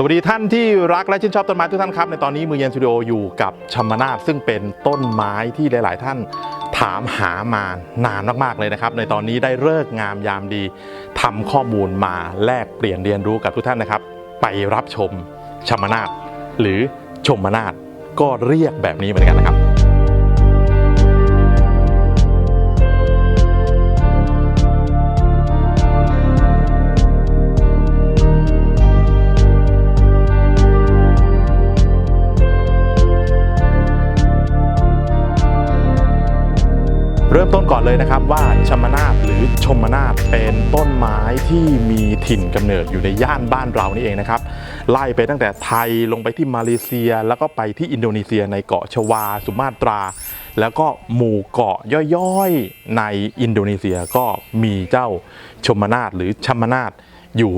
สวัสดีท่านที่รักและชื่นชอบต้นไม้ทุกท่านครับ ในตอนนี้มือเย็นสตูดิโออยู่กับชัมนาทซึ่งเป็นต้นไม้ที่หลาย ๆ ท่านถามหามานานมาก ๆ เลยนะครับ ในตอนนี้ได้เลิกงามยามดีทำข้อมูลมาแลกเปลี่ยนเรียนรู้กับทุกท่านนะครับ ไปรับชมชัมนาทหรือชมมนาทก็เรียกแบบนี้เหมือนกันนะครับ เริ่มต้นก่อนเลยนะครับว่าชมนาทหรือชมนาทเป็นต้นไม้ที่มีถิ่นกำเนิดอยู่ในย่านบ้านเรานี่เองนะครับไล่ไปตั้งแต่ไทยลงไปที่มาเลเซีย แล้วก็ไปที่อินโดนีเซียในเกาะชวาสุมาตรา แล้วก็หมู่เกาะย่อยๆ ในอินโดนีเซียก็มีเจ้าชมนาทหรือชมนาทอยู่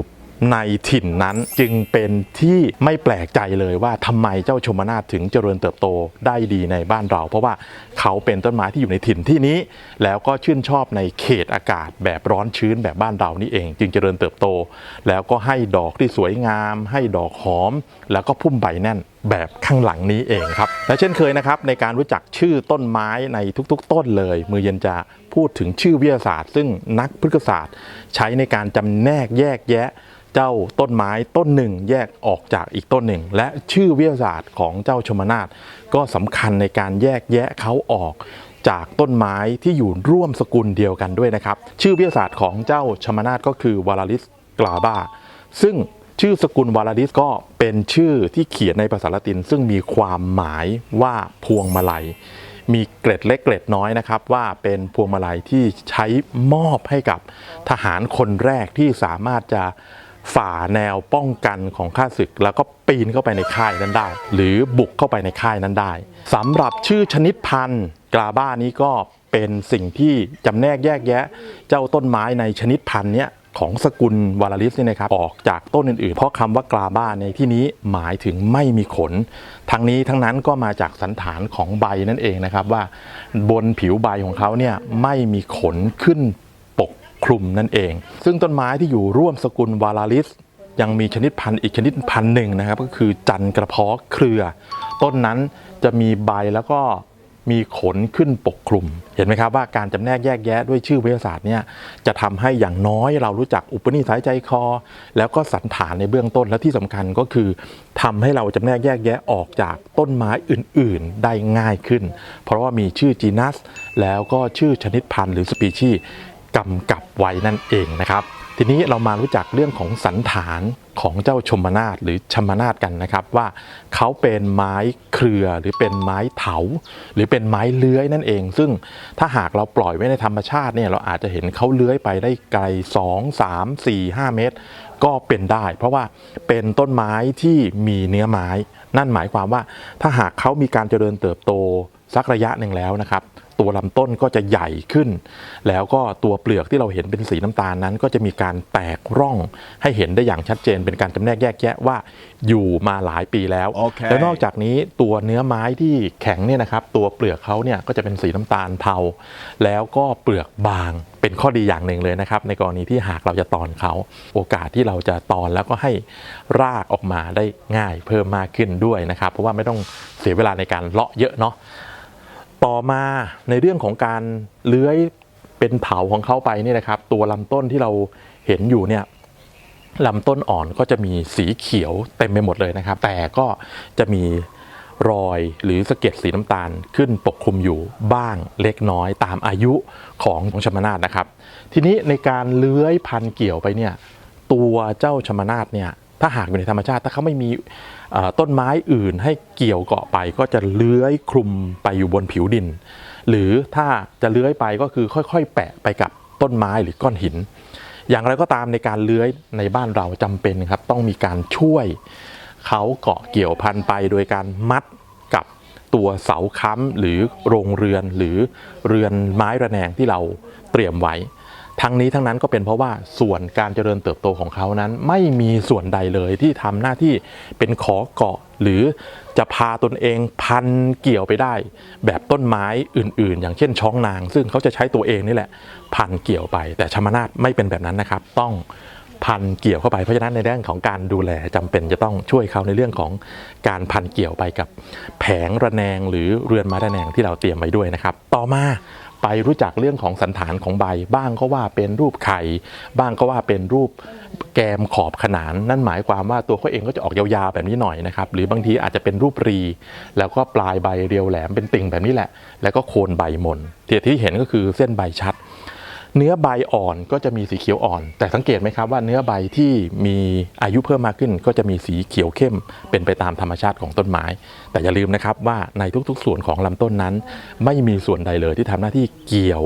ในถิ่นนั้นจึงเป็นที่ไม่แปลกใจเลยว่าทำไมเจ้าชมนาทถึงเจริญเติบโตได้ดีในบ้านเรา เพราะว่าเขาเป็นต้นไม้ที่อยู่ในถิ่นที่นี้ แล้วก็ชื่นชอบในเขตอากาศแบบร้อนชื้นแบบบ้านเรานี่เอง จึงเจริญเติบโต แล้วก็ให้ดอกที่สวยงาม ให้ดอกหอม แล้วก็พุ่มใบแน่นแบบข้างหลังนี้เองครับ และเช่นเคยนะครับในการรู้จักชื่อต้นไม้ในทุกๆ ต้นเลย มือเย็นจะพูดถึงชื่อวิทยาศาสตร์ ซึ่งนักพฤกษศาสตร์ ใช้ในการจำแนกแยกแยะ เจ้าต้นไม้ต้นหนึ่งแยกออกจากอีกต้นหนึ่ง และชื่อวิทยาศาสตร์ของเจ้าชมนาทก็สำคัญในการแยกแยะเขาออกจากต้นไม้ที่อยู่ร่วมสกุลเดียวกันด้วยนะครับ ชื่อวิทยาศาสตร์ของเจ้าชมนาทก็คือวาลาริสกลาบาซึ่งชื่อสกุลวาลาริสก็เป็นชื่อที่เขียนในภาษาละติน ซึ่งมีความหมายว่าพวงมาลัย มีเกร็ดเล็กเกร็ดน้อยนะครับ ว่าเป็นพวงมาลัยที่ใช้มอบให้กับทหารคนแรกที่สามารถจะ ฝ่าแนวป้องกันของข้าศึก แล้วก็ปีนเข้าไปในค่ายนั้นได้ หรือบุกเข้าไปในค่ายนั้นได้สำหรับชื่อชนิดพันธุ์กราบ้านี้ก็เป็นสิ่งที่จำแนกแยกแยะ เจ้าต้นไม้ในชนิดพันธุ์เนี้ยของสกุลวาลาริสเนี่ยนะครับออกจากต้นอื่นๆ เพราะคำว่ากลาบ้าในที่นี้หมายถึงไม่มีขน ทั้งนี้ทั้งนั้นก็มาจากสันฐานของใบนั่นเองนะครับว่าบนผิวใบของเขาเนี่ยไม่มีขนขึ้น คลุมนั่นเอง ซึ่งต้นไม้ที่อยู่ร่วมสกุลวาลาริส ยังมีชนิดพันธุ์อีกชนิดพันธุ์หนึ่งนะครับ ก็คือจันกระเพาะเครือ ต้นนั้นจะมีใบแล้วก็มีขนขึ้นปกคลุม เห็นไหมครับว่าการจำแนกแยกแยะด้วยชื่อวิทยาศาสตร์เนี่ยจะทำให้อย่างน้อยเรารู้จักอุปนิสัยใจคอ แล้วก็สันฐานในเบื้องต้นและที่สำคัญก็คือทำให้เราจำแนกแยกแยะออกจากต้นไม้อื่น ๆ ได้ง่ายขึ้น เพราะว่ามีชื่อจีนัส แล้วก็ชื่อชนิดพันธุ์หรือสปีชีส์ กำกับไว้นั่นเองนะครับ ทีนี้เรามารู้จักเรื่องของสันฐานของเจ้าชมนาทหรือชมนาทกันนะครับว่าเขาเป็นไม้เครือหรือเป็นไม้เถา หรือเป็นไม้เลื้อยนั่นเอง ซึ่งถ้าหากเราปล่อยไว้ในธรรมชาติเนี่ยเราอาจจะเห็นเขาเลื้อยไปได้ไกล 2 3 4 5 เมตร ก็เป็นได้ เพราะว่าเป็นต้นไม้ที่มีเนื้อไม้ นั่นหมายความว่าถ้าหากเขามีการเจริญเติบโตสักระยะหนึ่งแล้วนะครับ ตัวลำต้นก็จะใหญ่ขึ้น แล้วก็ตัวเปลือกที่เราเห็นเป็นสีน้ำตาลนั้น ก็จะมีการแตกร่องให้เห็นได้อย่างชัดเจน เป็นการจำแนกแยกแยะว่าอยู่มาหลายปีแล้วโอเคแล้วนอกจากนี้ตัวเนื้อไม้ที่แข็งเนี่ยนะครับตัวเปลือกเขาเนี่ยก็จะเป็นสีน้ำตาลเทาแล้วก็เปลือกบางเป็นข้อดีอย่างหนึ่งเลยนะครับในกรณีที่หากเราจะตอนเขาโอกาสที่เราจะตอนแล้วก็ให้รากออกมาได้ง่ายเพิ่มมากขึ้นด้วยนะครับ เพราะว่าไม่ต้องเสียเวลาในการเลาะเยอะเนาะ ต่อมาในเรื่องของการเลื้อยเป็นเถาของเขาไปนี่นะครับ ตัวลำต้นที่เราเห็นอยู่เนี่ยลำต้นอ่อนก็จะมีสีเขียวเต็มไปหมดเลยนะครับ แต่ก็จะมีรอยหรือสะเก็ดสีน้ำตาลขึ้นปกคลุมอยู่บ้างเล็กน้อยตามอายุของชมนาทนะครับ ทีนี้ในการเลื้อยพันเกี่ยวไปเนี่ยตัวเจ้าชมนาทเนี่ย ถ้าหากอยู่ในธรรมชาติ ถ้าเขาไม่มีต้นไม้อื่นให้เกี่ยวเกาะไป ก็จะเลื้อยคลุมไปอยู่บนผิวดิน หรือถ้าจะเลื้อยไปก็คือค่อยๆ แปะไปกับต้นไม้หรือก้อนหิน อย่างไรก็ตามในการเลื้อยในบ้านเราจำเป็นครับต้องมีการช่วยเขาเกาะเกี่ยวพันไปโดยการมัดกับตัวเสาค้ำหรือโรงเรือนหรือเรือนไม้ระแนงที่เราเตรียมไว้ ทั้งนี้ทั้งนั้นก็เป็นเพราะว่าส่วนการเจริญเติบโตของเขานั้น ไม่มีส่วนใดเลยที่ทำหน้าที่เป็นขอเกาะ หรือจะพาตนเองพันเกี่ยวไปได้ แบบต้นไม้อื่นๆ อย่างเช่นช้องนาง ซึ่งเขาจะใช้ตัวเองนี่แหละ พันเกี่ยวไป แต่ชมนาทไม่เป็นแบบนั้นนะครับ ต้องพันเกี่ยวเข้าไปเพราะฉะนั้นในเรื่องของการดูแลจำเป็นจะต้องช่วยเขาในเรื่องของการพันเกี่ยวไปกับแผงระแนงหรือเรือนไม้ระแนงที่เราเตรียมไว้ด้วยนะครับ ต่อมา ไปรู้จักเรื่องของสันฐานของใบ บ้างก็ว่าเป็นรูปไข่ บ้างก็ว่าเป็นรูปแกมขอบขนาน นั่นหมายความว่าตัวเขาเองก็จะออกยาวๆแบบนี้หน่อยนะครับ หรือบางทีอาจจะเป็นรูปรี แล้วก็ปลายใบเรียวแหลมเป็นติ่งแบบนี้แหละ แล้วก็โคนใบมนที่ที่เห็นก็คือเส้นใบชัด เนื้อใบอ่อนก็จะมีสีเขียวอ่อน แต่สังเกตไหมครับว่าเนื้อใบที่มีอายุเพิ่มมากขึ้น ก็จะมีสีเขียวเข้ม เป็นไปตามธรรมชาติของต้นไม้ แต่อย่าลืมนะครับว่าในทุกๆ ส่วนของลำต้นนั้น ไม่มีส่วนใดเลยที่ทำหน้าที่เกี่ยว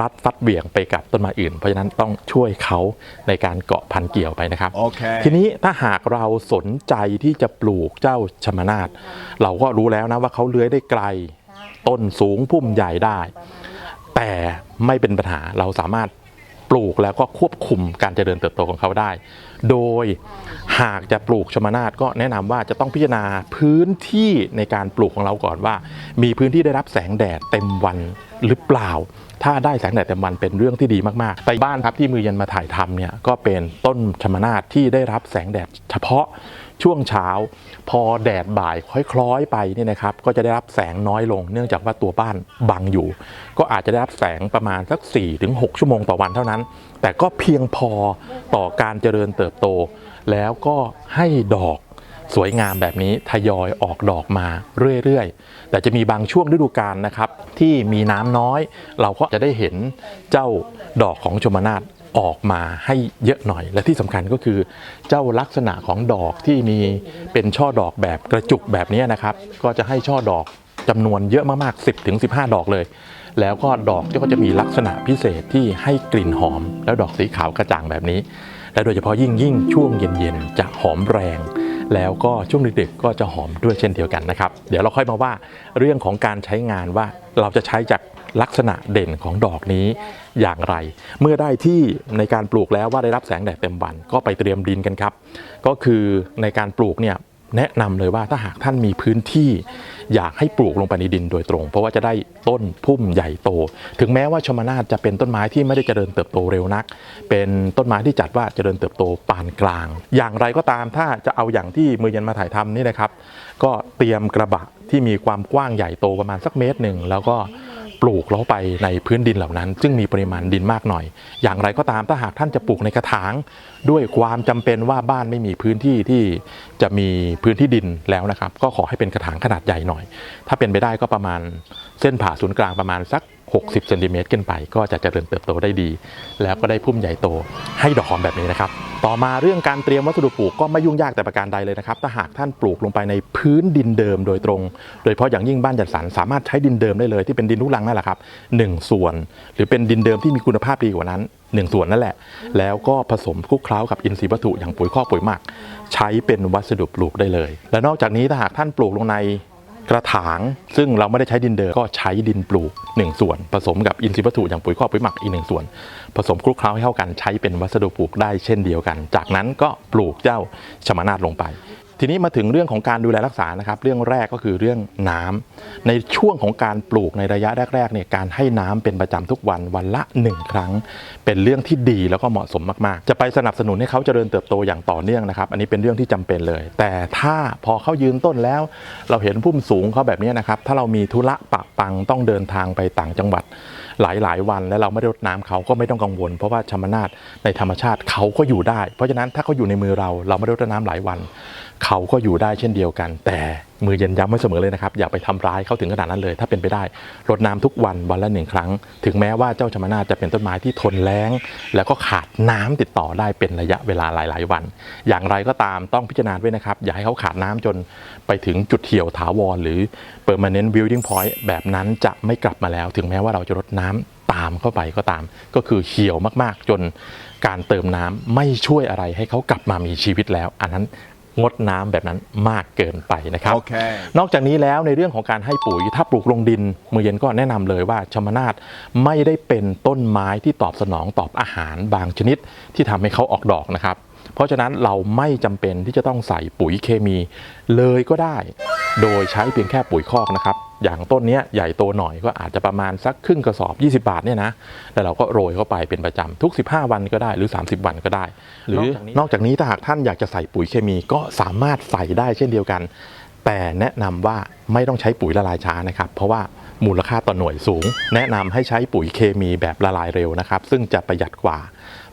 รัดฟัดเหวี่ยงไปกับต้นไม้อื่น เพราะฉะนั้นต้องช่วยเขาในการเกาะพันเกี่ยวไปนะครับ Okay. ทีนี้ถ้าหากเราสนใจที่จะปลูกเจ้าชมนาทเราก็รู้แล้วนะว่าเขาเลื้อยได้ไกล ต้นสูงพุ่มใหญ่ได้ แต่ไม่เป็นปัญหาเราสามารถปลูกแล้วก็ควบคุมการเจริญเติบโตของเขาได้ โดยหากจะปลูกชมนาทก็แนะนำว่าจะต้องพิจารณาพื้นที่ในการปลูกของเราก่อนว่า มีพื้นที่ได้รับแสงแดดเต็มวันหรือเปล่า ถ้าได้แสงแดดเต็มวันเป็นเรื่องที่ดีมากๆ แต่บ้านครับที่มือเย็นมาถ่ายทำเนี่ยก็เป็นต้นชมนาทที่ได้รับแสงแดดเฉพาะช่วงเช้า พอแดดบ่ายคล้อยๆไปเนี่ยนะครับก็จะได้รับแสงน้อยลง เนื่องจากว่าตัวบ้านบังอยู่ ก็อาจจะได้รับแสงประมาณสัก 4-6 ชั่วโมงต่อวันเท่านั้น แต่ก็เพียงพอต่อการเจริญเติบโต แล้วก็ให้ดอก สวยงามแบบนี้ทยอยออกดอกมาเรื่อยๆ แต่จะมีบางช่วงฤดูกาลนะครับ ที่มีน้ำน้อย เราก็จะได้เห็นเจ้าดอกของชมนาทออกมาให้เยอะหน่อย และที่สำคัญก็คือ เจ้าลักษณะของดอกที่มีเป็นช่อดอกแบบกระจุกแบบนี้นะครับ ก็จะให้ช่อดอกจำนวนเยอะมากๆ 10ถึง15 ดอกเลย แล้วก็ดอกก็จะมีลักษณะพิเศษที่ให้กลิ่นหอม แล้วดอกสีขาวกระจ่างแบบนี้ และโดยเฉพาะยิ่งยิ่งช่วงเย็นๆจะหอมแรง แล้วก็ช่วงดึกๆก็จะหอมด้วยเช่นเดียวกันนะครับ เดี๋ยวเราค่อยมาว่าเรื่องของการใช้งานว่าเราจะใช้จากลักษณะเด่นของดอกนี้อย่างไร เมื่อได้ที่ในการปลูกแล้วว่าได้รับแสงแดดเต็มวันก็ไปเตรียมดินกันครับ ก็คือในการปลูกเนี่ย แนะนำเลยว่าถ้าหากท่านมีพื้นที่อยากให้ปลูกลงไปในดินโดยตรง เพราะว่าจะได้ต้นพุ่มใหญ่โต ถึงแม้ว่าชมนาทจะเป็นต้นไม้ที่ไม่ได้เจริญเติบโตเร็วนัก เป็นต้นไม้ที่จัดว่าเจริญเติบโตปานกลาง อย่างไรก็ตามถ้าจะเอาอย่างที่มือเย็นมาถ่ายทำนี่นะครับ ก็เตรียมกระบะที่มีความกว้างใหญ่โตประมาณสักเมตรหนึ่งแล้วก็ ปลูกล้าไปในพื้นดินเหล่านั้น ซึ่งมีปริมาณดินมากหน่อย อย่างไรก็ตามถ้าหากท่านจะปลูกในกระถาง ด้วยความจำเป็นว่าบ้านไม่มีพื้นที่ที่จะมีพื้นที่ดินแล้วนะครับ ก็ขอให้เป็นกระถางขนาดใหญ่หน่อย ถ้าเป็นไปได้ก็ประมาณเส้นผ่าศูนย์กลางประมาณสัก 60เซนติเมตรขึ้นไป ก็จะเจริญเติบโตได้ดี แล้วก็ได้พุ่มใหญ่โตให้ดอกหอมแบบนี้นะครับ ต่อมาเรื่องการเตรียมวัสดุปลูกก็ไม่ยุ่งยากแต่ประการใดเลยนะครับ ถ้าหากท่านปลูกลงไปในพื้นดินเดิมโดยตรง โดยเฉพาะอย่างยิ่งบ้านจัดสรรสามารถใช้ดินเดิมได้เลยที่เป็นดินลูกรังนั่นแหละครับหนึ่งส่วน หรือเป็นดินเดิมที่มีคุณภาพดีกว่านั้นหนึ่งส่วนนั่นแหละ แล้วก็ผสมคลุกเคล้ากับอินทรีย์วัตถุอย่างปุ๋ยคอกปุ๋ยหมัก ใช้เป็นวัสดุปลูกได้เลย และนอกจากนี้ถ้าหากท่านปลูกลงใน กระถางซึ่งเราไม่ได้ใช้ดินเดิมก็ใช้ดินปลูก 1 ส่วน ผสมกับอินทรีย์วัตถุอย่างปุ๋ยคอกปุ๋ยหมักอีกหนึ่งส่วน ผสมคลุกเคล้าให้เข้ากันใช้เป็นวัสดุปลูกได้เช่นเดียวกัน จากนั้นก็ปลูกเจ้าชมนาดลงไป ทีนี้มาถึงเรื่องของการดูแลรักษานะครับ เรื่องแรกก็คือเรื่องน้ำในช่วงของการปลูกในระยะแรกๆเนี่ยการให้น้ำเป็นประจำทุกวันวันละ 1 ครั้ง เป็นเรื่องที่ดีแล้วก็เหมาะสมมากๆ จะไปสนับสนุนให้เขาเจริญเติบโตอย่างต่อเนื่องนะครับ อันนี้เป็นเรื่องที่จำเป็นเลย แต่ถ้าพอเขายืนต้นแล้ว เราเห็นพุ่มสูงเขาแบบนี้นะครับ ถ้าเรามีธุระปะปังต้องเดินทางไปต่างจังหวัดหลายๆวันแล้วเราไม่ได้รดน้ำเขาก็ไม่ต้องกังวล เพราะว่าชมนาทในธรรมชาติเขาก็อยู่ได้ เพราะฉะนั้นถ้าเขาอยู่ในมือเราเราไม่ได้รดน้ำหลายวัน เขาก็อยู่ได้เช่นเดียวกัน แต่มือเย็นย้ำไว้เสมอเลยนะครับ อย่าไปทำร้ายเขาถึงขนาดนั้นเลย ถ้าเป็นไปได้รดน้ำทุกวันวันละหนึ่งครั้ง ถึงแม้ว่าเจ้าชมนาจะเป็นต้นไม้ที่ทนแล้ง แล้วก็ขาดน้ำติดต่อได้เป็นระยะเวลาหลาย ๆ วัน อย่างไรก็ตามต้องพิจารณาด้วยนะครับ อย่าให้เขาขาดน้ำจนไปถึงจุดเหี่ยวถาวร หรือ permanent building point แบบนั้นจะไม่กลับมาแล้ว ถึงแม้ว่าเราจะรดน้ำตามเข้าไปก็ตาม ก็คือเหี่ยวมากๆ จนการเติมน้ำไม่ช่วยอะไรให้เขากลับมามีชีวิตแล้ว อันนั้น งดน้ำแบบนั้นมากเกินไปนะครับ Okay. นอกจากนี้แล้วในเรื่องของการให้ปุ๋ย ถ้าปลูกลงดินมือเย็นก็แนะนำเลยว่าชมนาทไม่ได้เป็นต้นไม้ที่ตอบสนองตอบอาหารบางชนิดที่ทำให้เขาออกดอกนะครับ เพราะฉะนั้นเราไม่จำเป็นที่จะต้องใส่ปุ๋ยเคมีเลยก็ได้ โดยใช้เพียงแค่ปุ๋ยคอกนะครับ อย่างต้นเนี้ยใหญ่โตหน่อยก็อาจจะประมาณสักครึ่งกระสอบ 20 บาทเนี่ยนะแล้วเราก็โรยเข้าไปเป็นประจำทุก 15 วันก็ได้หรือ 30 วันก็ได้ หรือนอกจากนี้ถ้าหากท่านอยากจะใส่ปุ๋ยเคมีก็สามารถใส่ได้เช่นเดียวกัน แต่แนะนำว่าไม่ต้องใช้ปุ๋ยละลายช้านะครับ เพราะว่ามูลค่าต่อหน่วยสูง แนะนำให้ใช้ปุ๋ยเคมีแบบละลายเร็วนะครับซึ่งจะประหยัดกว่า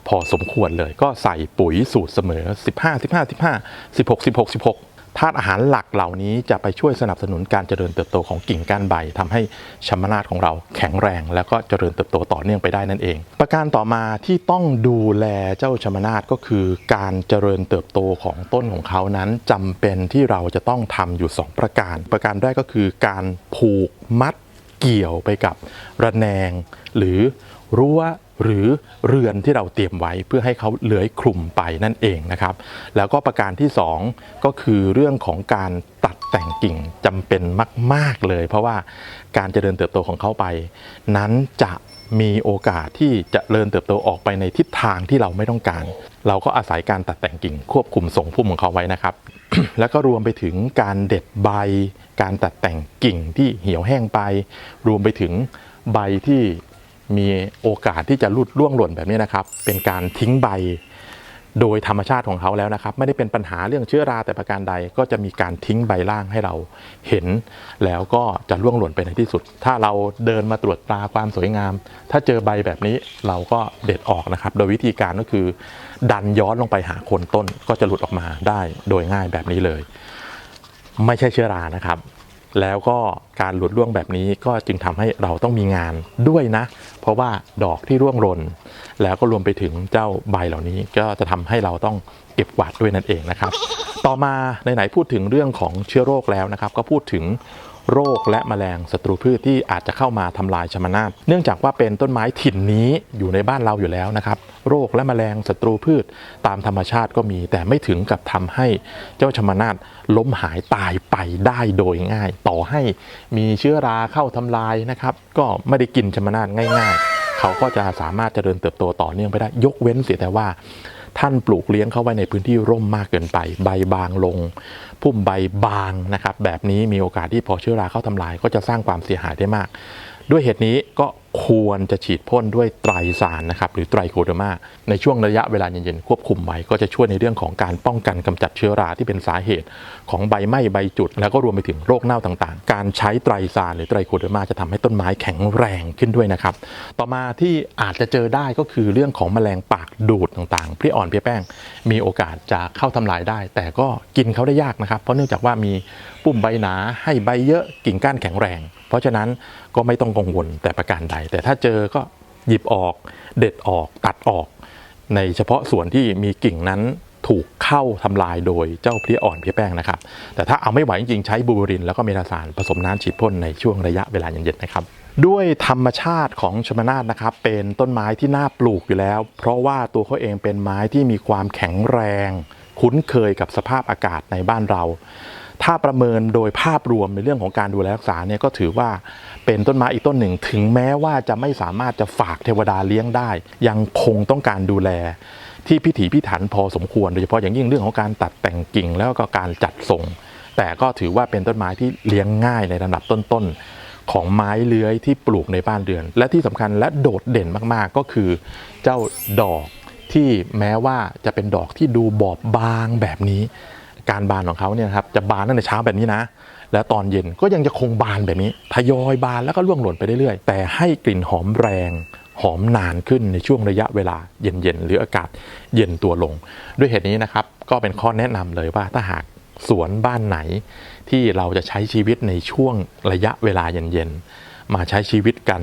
พอสมควรเลยก็ใส่ปุ๋ยสูตรเสมอ 15 15 15 16 16 16 ธาตุอาหารหลักเหล่านี้จะไปช่วยสนับสนุนการเจริญเติบโตของกิ่งก้านใบทำให้ชัมนาตของเราแข็งแรง แล้วก็เจริญเติบโตต่อเนื่องไปได้นั่นเอง ประการต่อมาที่ต้องดูแลเจ้าชัมนาตก็คือ การเจริญเติบโตของต้นของเขานั้นจำเป็นที่เราจะต้องทำอยู่ 2 ประการ ประการแรกก็คือการผูกมัดเกี่ยวไปกับระแนง หรือรั้ว หรือเรือนที่เราเตรียมไว้เพื่อให้เขาเลื้อยคลุมไปนั่นเองนะครับ แล้วก็ประการที่ 2 ก็คือเรื่องของการตัดแต่งกิ่งจำเป็นมาก ๆเลย เพราะว่าการเจริญเติบโตของเขาไป นั้นจะมีโอกาสที่จะเริญเติบโตออกไปในทิศทางที่เราไม่ต้องการ เราก็อาศัยการตัดแต่งกิ่งควบคุมทรงพุ่มของเขาไว้นะครับ แล้วก็รวมไปถึงการเด็ดใบ การตัดแต่งกิ่งที่เหี่ยวแห้งไป รวมไปถึงใบที่ มีโอกาสที่จะรุดร่วงหล่นแบบนี้นะครับ เป็นการทิ้งใบโดยธรรมชาติของเขาแล้วนะครับ ไม่ได้เป็นปัญหาเรื่องเชื้อราแต่ประการใดก็จะมีการทิ้งใบล่างให้เราเห็น แล้วก็จะร่วงหล่นไปในที่สุด ถ้าเราเดินมาตรวจตราความสวยงาม ถ้าเจอใบแบบนี้เราก็เด็ดออกนะครับ โดยวิธีการก็คือ ดันย้อนลงไปหาโคนต้นก็จะหลุดออกมาได้โดยง่ายแบบนี้เลย ไม่ใช่เชื้อรานะครับ แล้วก็การหลุดร่วงแบบนี้ก็จึงทำให้เราต้องมีงานด้วยนะ เพราะว่าดอกที่ร่วงหล่นแล้วก็รวมไปถึงเจ้าใบเหล่านี้ก็จะทำให้เราต้องเก็บกวาดด้วยนั่นเองนะครับ ต่อมาไหนๆพูดถึงเรื่องของเชื้อโรคแล้วนะครับ ก็พูดถึง โรคและแมลงศัตรูพืชที่อาจจะเข้ามาทำลายชมนาทเนื่องจากว่าเป็นต้นไม้ถิ่นนี้อยู่ในบ้านเราอยู่แล้วนะครับโรคและแมลงศัตรูพืชตามธรรมชาติก็มี แต่ไม่ถึงกับทำให้เจ้าชมนาทล้มหายตายไปได้โดยง่าย ต่อให้มีเชื้อราเข้าทำลายนะครับ ก็ไม่ได้กินชมนาทง่าย ๆ เขาก็จะสามารถเจริญเติบโตต่อเนื่องไปได้ ยกเว้นเสียแต่ว่า ท่านปลูกเลี้ยงเข้าไว้ในพื้นที่ร่มมากเกินไป ใบบางลง พุ่มใบบางนะครับ แบบนี้มีโอกาสที่พอเชื้อราเข้าทำลายก็จะสร้างความเสียหายได้มาก ด้วยเหตุนี้ก็ควรจะฉีดพ่นด้วยไตรสารนะครับหรือไตรโคเดอร์มาในช่วงระยะเวลาเย็นๆควบคุมไว้ก็จะช่วยในเรื่องของการป้องกันกำจัดเชื้อราที่เป็นสาเหตุ ของใบไหม้ใบจุด แล้วก็รวมไปถึงโรคเน่าต่างๆ การใช้ไตรสารหรือไตรโคเดอร์มาจะทำให้ต้นไม้แข็งแรงขึ้นด้วยนะครับ ต่อมาที่อาจจะเจอได้ก็คือเรื่องของแมลงปากดูดต่างๆเพลี้ยอ่อนเพลี้ยแป้ง มีโอกาสจะเข้าทำลายได้ แต่ก็กินเขาได้ยากนะครับเพราะเนื่องจากว่ามีปุ่มใบหนาให้ใบเยอะกิ่งก้านแข็งแรง เพราะฉะนั้นก็ไม่ต้องกังวลแต่ประการใด แต่ถ้าเจอก็หยิบออกเด็ดออกตัดออก ในเฉพาะส่วนที่มีกิ่งนั้นถูกเข้าทำลายโดยเจ้าเพลี้ยอ่อนเพลี้ยแป้งนะครับ แต่ถ้าเอาไม่ไหวจริงใช้บูบริน แล้วก็เมทาสารผสมน้ำฉีดพ่นในช่วงระยะเวลาเย็นๆนะครับ ด้วยธรรมชาติของชมนาทนะครับ เป็นต้นไม้ที่น่าปลูกอยู่แล้ว เพราะว่าตัวเขาเองเป็นไม้ที่มีความแข็งแรง คุ้นเคยกับสภาพอากาศในบ้านเรา ถ้าประเมินโดยภาพรวมในเรื่องของการดูแลรักษาเนี่ยก็ถือว่าเป็นต้นไม้อีกต้นหนึ่ง ถึงแม้ว่าจะไม่สามารถจะฝากเทวดาเลี้ยงได้ ยังคงต้องการดูแลที่พิถีพิถันพอสมควร โดยเฉพาะอย่างยิ่งเรื่องของการตัดแต่งกิ่งแล้วก็การจัดส่ง แต่ก็ถือว่าเป็นต้นไม้ที่เลี้ยงง่ายในลำดับต้นๆของไม้เลื้อยที่ปลูกในบ้านเรือน และที่สำคัญและโดดเด่นมากๆก็คือ เจ้าดอกที่แม้ว่าจะเป็นดอกที่ดูบอบบางแบบนี้ การบานของเขาเนี่ยครับจะบานตั้งแต่เช้าแบบนี้นะ แล้วตอนเย็นก็ยังจะคงบานแบบนี้ทยอยบานแล้วก็ร่วงหล่นไปเรื่อยๆ แต่ให้กลิ่นหอมแรงหอมนานขึ้นในช่วงระยะเวลาเย็นๆ หรืออากาศเย็นตัวลง ด้วยเหตุนี้นะครับก็เป็นข้อแนะนำเลยว่าถ้าหากสวนบ้านไหน ที่เราจะใช้ชีวิตในช่วงระยะเวลาเย็นๆ มาใช้ชีวิตกัน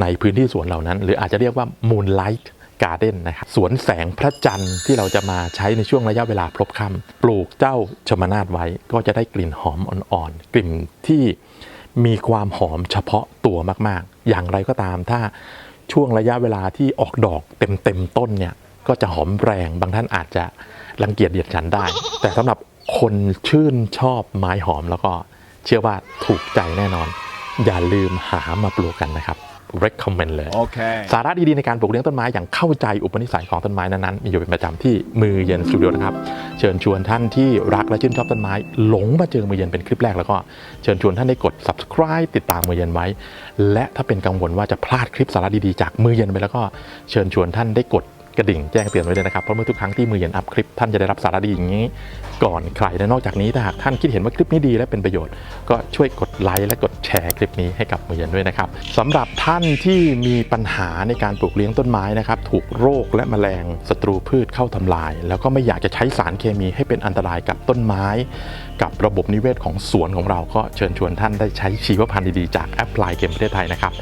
ในพื้นที่สวนเหล่านั้น หรืออาจจะเรียกว่า moonlight garden นะครับสวนแสงพระจันทร์ที่เราจะมาใช้ในช่วงระยะเวลาพลบค่ำปลูกเจ้าชมนาทไว้ก็จะได้กลิ่นหอมอ่อนๆ กลิ่นที่มีความหอมเฉพาะตัวมากๆ อย่างไรก็ตามถ้าช่วงระยะเวลาที่ออกดอกเต็มๆต้นเนี่ยก็จะหอมแรงบางท่านอาจจะรังเกียจเดียดฉันได้ แต่สำหรับคนชื่นชอบไม้หอมแล้วก็เชื่อว่าถูกใจแน่นอน อย่าลืมหามาปลูกกันนะครับ recommend เลย Okay. สาระดีๆในการปลูกเลี้ยงต้นไม้อย่างเข้าใจอุปนิสัยของต้นไม้นั้นๆ มีอยู่เป็นประจำที่มือเย็นสตูดิโอนะครับ เชิญชวนท่านที่รักและชื่นชอบต้นไม้ หลงมาเจอมือเย็นเป็นคลิปแรกแล้วก็เชิญชวนท่านได้กด subscribe ติดตามมือเย็นไว้ และถ้าเป็นกังวลว่าจะพลาดคลิปสาระดีๆจากมือเย็นไปแล้วก็เชิญชวนท่านได้กด กระดิ่งแจ้งเตือนไว้เลยนะครับ เพราะเมื่อทุกครั้งที่มือเย็นอัพคลิปท่านจะได้รับสาระดีอย่างนี้ ก่อนใครและนอกจากนี้ถ้าหากท่านคิดเห็นว่าคลิปนี้ดีและเป็นประโยชน์ ก็ช่วยกดไลค์และกดแชร์คลิปนี้ให้กับมือเย็นด้วยนะครับสำหรับท่านที่มีปัญหาในการปลูกเลี้ยงต้นไม้นะครับถูกโรคและแมลงศัตรูพืชเข้าทำลาย แล้วก็ไม่อยากจะใช้สารเคมีให้เป็นอันตรายกับต้นไม้ กับระบบนิเวศของสวนของเราก็เชิญชวนท่านได้ใช้ชีวพันธุ์ดีๆจากแอปพลายเกมประเทศไทยนะครับ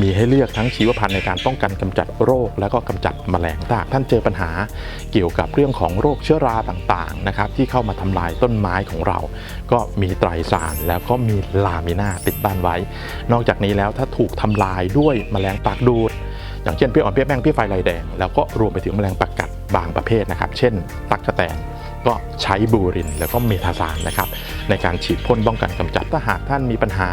มีให้เลือกทั้งชีวพันธุ์ในการป้องกันกำจัดโรค แล้วก็กำจัดแมลงถ้าหากท่านเจอปัญหาเกี่ยวกับเรื่องของโรคเชื้อราต่างๆนะครับที่เข้ามาทำลายต้นไม้ของเรา ก็มีไตรสารแล้วก็มีลามิน่าติดบ้านไว้ นอกจากนี้แล้วถ้าถูกทำลายด้วยแมลงปากดูดอย่างเช่นเพี้ยอ่อนเพี้ยแป้งเพี้ยไฟลายแดง แล้วก็รวมไปถึงแมลงปากกัดบางประเภทนะครับ เช่น ตักกะแตน ก็ใช้บูรินแล้วก็เมทาซานนะครับในการฉีดพ่นป้องกันกำจัดถ้าหากท่านมีปัญหา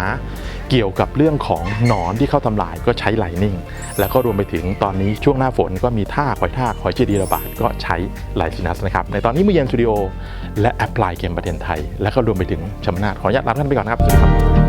เกี่ยวกับเรื่องของหนอนที่เข้าทำลายก็ใช้ไลนิ่งแล้วก็รวมไปถึงตอนนี้ช่วงหน้าฝนก็มีท่าหอยท่ากหอยเจดีระบาดก็ใช้ไลซินัสนะครับในตอนนี้มือเย็นสตูดิโอและแอปพลายเกมประเทศไทย แล้วก็รวมไปถึงชมนาทขออนุญาตลาท่านไปก่อนนะครับสวัสดีครับ